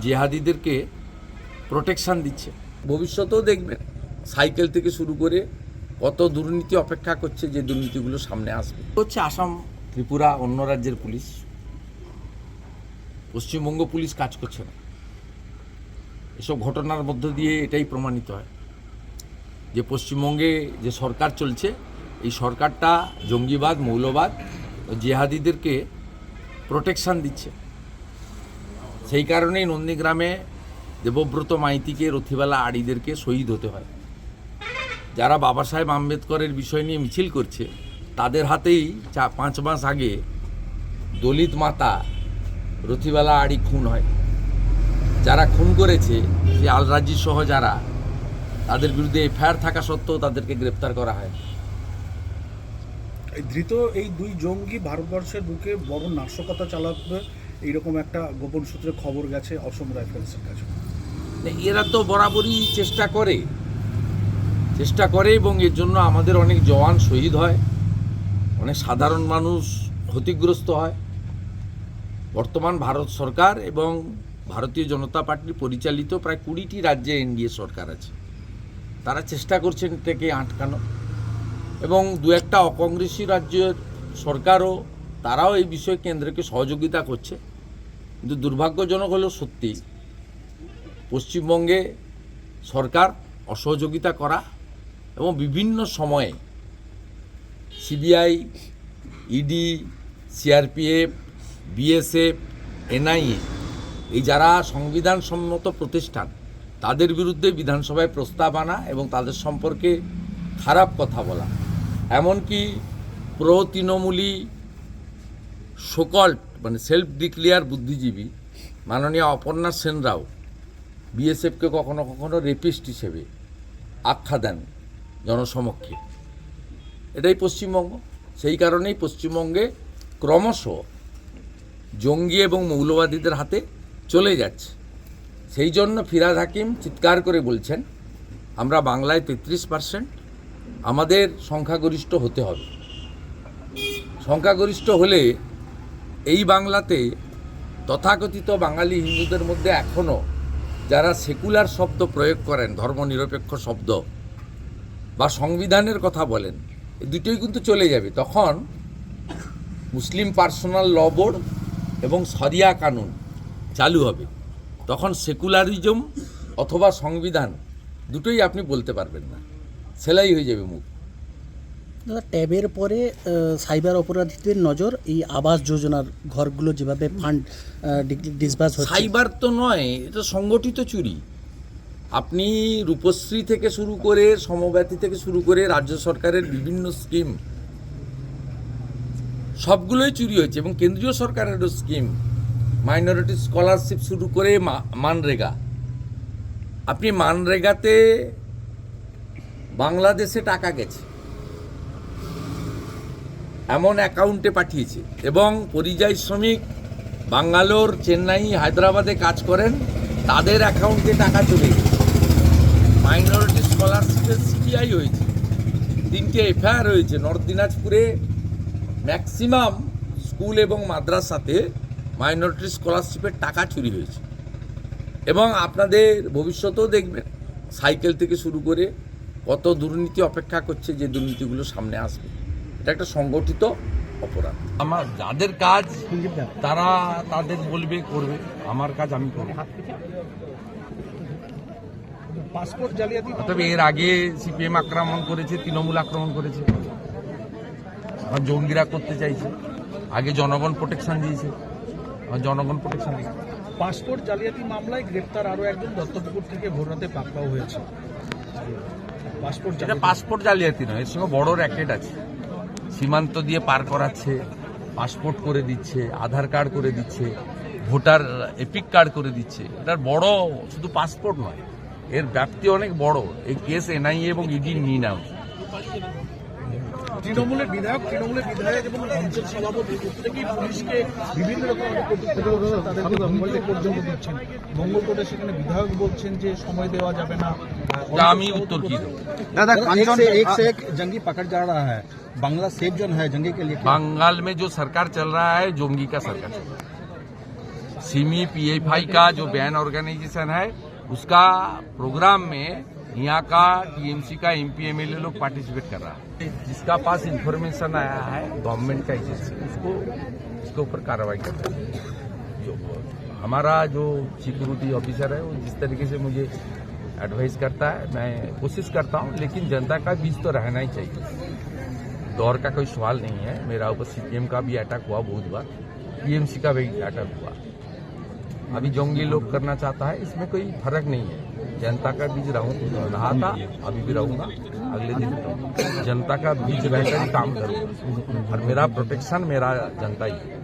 জেহাদিদেরকে protection দিচ্ছে। ভবিষ্যতেও দেখবেন সাইকেল থেকে শুরু করে কত দুর্নীতি অপেক্ষা করছে যে দুর্নীতিগুলো সামনে আসবে। হচ্ছে আসাম, ত্রিপুরা, অন্য রাজ্যের পুলিশ। পশ্চিমবঙ্গ পুলিশ কাজ করছে না। এসব ঘটনার মধ্য দিয়ে এটাই প্রমাণিত হয়। যে পশ্চিমবঙ্গে যে সরকার চলছে, এই সরকারটা জঙ্গিবাদ, মৌলবাদ, জেহাদিদেরকে প্রোটেকশন দিচ্ছে। সেই কারণেই নন্দীগ্রামে দেবব্রত মাইতিকে, রথিবালা আড়িদেরকে শহীদ হতে হয়। যারা বাবা সাহেব আম্বেদকরের বিষয় নিয়ে মিছিল করছে, তাদের হাতেই চা, পাঁচ মাস আগে দলিত মাতা রথিবালা আড়ি খুন হয়। যারা খুন করেছে সে আলরাজি সহ যারা, তাদের বিরুদ্ধে এফআইআর থাকা সত্ত্বেও তাদেরকে গ্রেপ্তার করা হয়। ধৃত এই দুই জঙ্গি ভারতবর্ষের বুকে বড় নাশকতা চালাবে এইরকম একটা গোপন সূত্রে খবর গেছে অসম রাইফেলসের কাছে। এরা তো বরাবরই চেষ্টা করে। চেষ্টা করে এবং এর জন্য আমাদের অনেক জওয়ান শহীদ হয়, অনেক সাধারণ মানুষ ক্ষতিগ্রস্ত হয়। বর্তমান ভারত সরকার এবং ভারতীয় জনতা পার্টির পরিচালিত প্রায় কুড়িটি রাজ্যে এনডিএ সরকার আছে। তারা চেষ্টা করছেন এটাকে আটকানো এবং দু একটা অকংগ্রেসী রাজ্যের সরকারও তারাও এই বিষয়ে কেন্দ্রকে সহযোগিতা করছে। কিন্তু দুর্ভাগ্যজনক হলেও সত্যি, পশ্চিমবঙ্গে সরকার অসহযোগিতা করা এবং বিভিন্ন সময়ে C B I, E D, C R P F, B S F, N I A এই যারা সংবিধান সম্মত প্রতিষ্ঠান, তাদের বিরুদ্ধে বিধানসভায় প্রস্তাব আনা এবং তাদের সম্পর্কে খারাপ কথা বলা। এমনকি প্রো তৃণমূলী সকল্ট মানে সেলফ ডিক্লেয়ার বুদ্ধিজীবী মাননীয় অপর্ণা সেনরাও বিএসএফকে কখনো কখনো রেপিস্ট হিসেবে আখ্যা দেন জনসমক্ষে। এটাই পশ্চিমবঙ্গ। সেই কারণেই পশ্চিমবঙ্গে ক্রমশ জঙ্গি এবং মৌলবাদীদের হাতে চলে যাচ্ছে। সেই জন্য ফিরাদ হাকিম চিৎকার করে বলছেন, আমরা বাংলায় তেত্রিশ পার্সেন্ট আমাদের সংখ্যাগরিষ্ঠ হতে হবে। সংখ্যাগরিষ্ঠ হলে এই বাংলাতে তথাকথিত বাঙালি হিন্দুদের মধ্যে এখনও যারা সেকুলার শব্দ প্রয়োগ করেন, ধর্মনিরপেক্ষ শব্দ বা সংবিধানের কথা বলেন দুটোই কিন্তু চলে যাবে। তখন মুসলিম পার্সোনাল ল বোর্ড এবং সরিয়া কানুন চালু হবে। তখন সেকুলারিজম অথবা সংবিধান দুটোই আপনি বলতে পারবেন না। সেলাই হয়ে যাবে মুখ। দাদা ট্যাবের পরে সাইবার অপরাধীদের নজর এই আবাস যোজনার ঘরগুলো যেভাবে ফান্ড ডিসবার্স হচ্ছে। সাইবার তো নয়, এটা সংগঠিত চুরি। আপনি রূপশ্রী থেকে শুরু করে সমব্যাথী থেকে শুরু করে রাজ্য সরকারের বিভিন্ন স্কিম সবগুলোই চুরি হয়েছে এবং কেন্দ্রীয় সরকারেরও স্কিম মাইনরিটি স্কলারশিপ শুরু করে মানরেগা। আপনি মানরেগাতে বাংলাদেশে টাকা গেছে। এমন অ্যাকাউন্টে পাঠিয়েছে। এবং পরিযায়ী শ্রমিক বাঙ্গালোর, চেন্নাই, হায়দ্রাবাদে কাজ করেন, তাদের অ্যাকাউন্টে টাকা চলে গেছে মাইনরিটি স্কলারশিপের সিটিআই হয়েছে। তিনটে এফআইআর হয়েছে নর্থ দিনাজপুরে। ম্যাক্সিমাম স্কুল এবং মাদ্রাসাতে মাইনরিটি স্কলারশিপের টাকা চুরি হয়েছে। এবং আপনাদের ভবিষ্যতেও দেখবেন, সাইকেল থেকে শুরু করে কত দুর্নীতি অপেক্ষা করছে যে দুর্নীতিগুলো সামনে আসবে। এটা একটা সংগঠিত অপরাধ। আমার যাদের কাজ তারা তাদের বলবে করবে। আমার কাজ আমি করব। পাসপোর্ট জালিয়াতি তবে এর আগে সিপিএম আক্রমণ করেছে তৃণমূল আক্রমণ করেছে। এখন জঙ্গিরা করতে চাইছে। আগে জনগণ প্রোটেকশন দিয়েছে। এখন জনগণ প্রোটেকশন দিয়েছে। পাসপোর্ট জালিয়াতি মামলায় গ্রেপ্তার আরও একজন দত্তপুকুর থেকে ভোররাতে পাকড়াও হয়েছে। পাসপোর্ট পাসপোর্ট জালিয়াতি নয় এর সঙ্গে বড় র্যাকেট আছে। সীমান্ত দিয়ে পার করাচ্ছে, পাসপোর্ট করে দিচ্ছে, আধার কার্ড করে দিচ্ছে, ভোটার এপিক কার্ড করে দিচ্ছে। এটার বড় শুধু পাসপোর্ট নয়, এর ব্যাপ্তি অনেক বড়। এই কেস এনআইএ এবং ইডি নিয়ে নেওয়া তৃণমূলের বিধায়ক তৃণমূলের বিধায়ক এবং অঞ্চল সভাপতি বিভিন্ন রকম বিধায়ক বলছেন যে সময় দেওয়া যাবে না। दामी तुर्की दो। दादा एक से एक से हाँ। एक जंगी पकड़ जा रहा है। बंगला सेफ़ जोन है जंगी के लिए बंगाल में जो सरकार चल रहा है जोंगी का सरकार चल रहा है। सीमी पीएफआई का जो बैन ऑर्गेनाइजेशन है उसका प्रोग्राम में यहाँ का टीएमसी का एमपी एमएलए लोग पार्टिसिपेट कर रहा है। जिसका पास इन्फॉर्मेशन आया है गवर्नमेंट का एजेंसी उसको उसके ऊपर कार्रवाई कर रहा है। हमारा जो सिक्योरिटी ऑफिसर है वो जिस तरीके से मुझे एडवाइस करता है, मैं कोशिश करता हूँ, लेकिन जनता का बीच तो रहना ही चाहिए। दौर का कोई सवाल नहीं है। मेरा ऊपर सीपीएम का भी अटैक हुआ बहुत बार। टीएमसी का भी अटैक हुआ। अभी जोंगी लोग करना चाहता है, इसमें कोई फ़र्क नहीं है। जनता का बीच रहूँ, रहा था, अभी भी रहूँगा, अगले दिन जनता का बीच रहकर काम करूँगा। और मेरा प्रोटेक्शन मेरा जनता ही है।